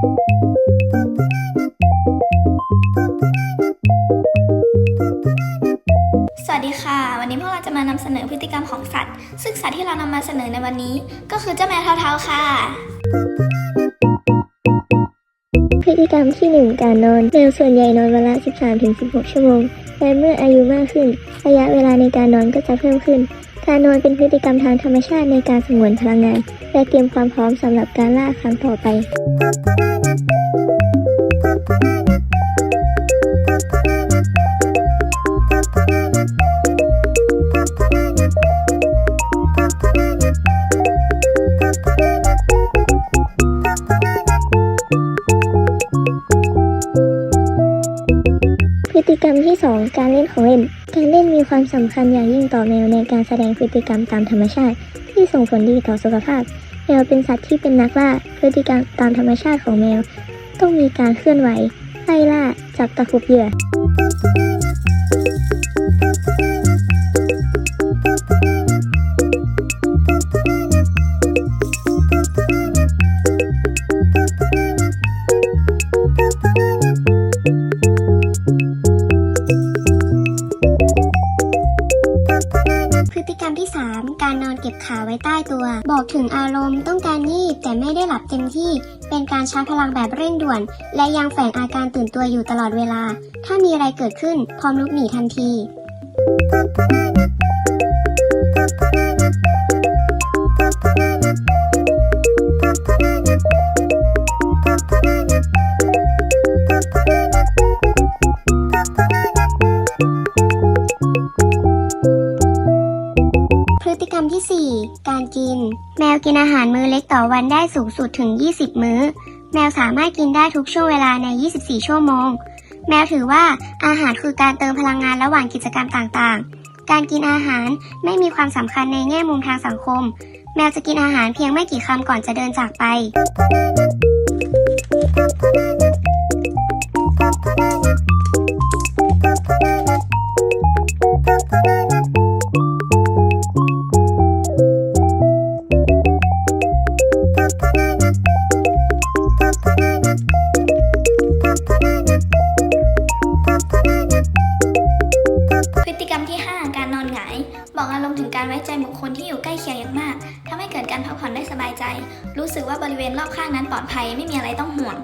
สวัสดีค่ะ วันนี้พวกเราจะมานำเสนอพฤติกรรมของสัตว์ ซึ่งสัตว์ที่เรานำมาเสนอในวันนี้ ก็คือเจ้าแมวเท้าๆค่ะ พฤติกรรมที่ 1 การนอนแมวส่วนใหญ่นอนวันละ13-16 ชั่วโมง และเมื่ออายุมากขึ้น ระยะเวลาในการนอนก็จะเพิ่มขึ้น การนอนเป็นพฤติกรรมทางธรรมชาติในการสงวนพลังงาน และเตรียมความพร้อมสำหรับการล่าครั้งต่อไป พฤติกรรมที่ 2 การเล่นของเล่น การเล่นมีความสำคัญอย่างยิ่งต่อแมวในการแสดงพฤติกรรมตามธรรมชาติ ที่ส่งผลดีต่อสุขภาพ แมวเป็นสัตว์ที่เป็นนักล่าพฤติกรรมตามธรรมชาติของแมว ต้องมีการเคลื่อนไหวไล่ล่าจับตะคุบเหยื่อ กรรมที่ 3 การนอนเก็บขาไว้ใต้ตัว บอกถึงอารมณ์ต้องการงีบแต่ไม่ได้หลับเต็มที่ เป็นการชาร์จพลังแบบเร่งด่วน และยังแฝงอาการตื่นตัวอยู่ตลอดเวลา ถ้ามีอะไรเกิดขึ้นพร้อมลุกหนีทันที ฤติกรรมที่ 4 การกิน แมวกินอาหารมื้อเล็กต่อวันได้สูงสุดถึง 20 มื้อ แมวสามารถกินได้ทุกช่วงเวลาใน 24 ชั่วโมง แมวถือว่าอาหารคือการเติมพลังงานระหว่างกิจกรรมต่างๆ การกินอาหารไม่มีความสำคัญในแง่มุมทางสังคม แมวจะกินอาหารเพียงไม่กี่คำก่อนจะเดินจากไป เคียงอย่างมากทำให้เกิดการพักผ่อนได้สบายใจ รู้สึกว่าบริเวณรอบข้างนั้นปลอดภัยไม่มีอะไรต้องห่วง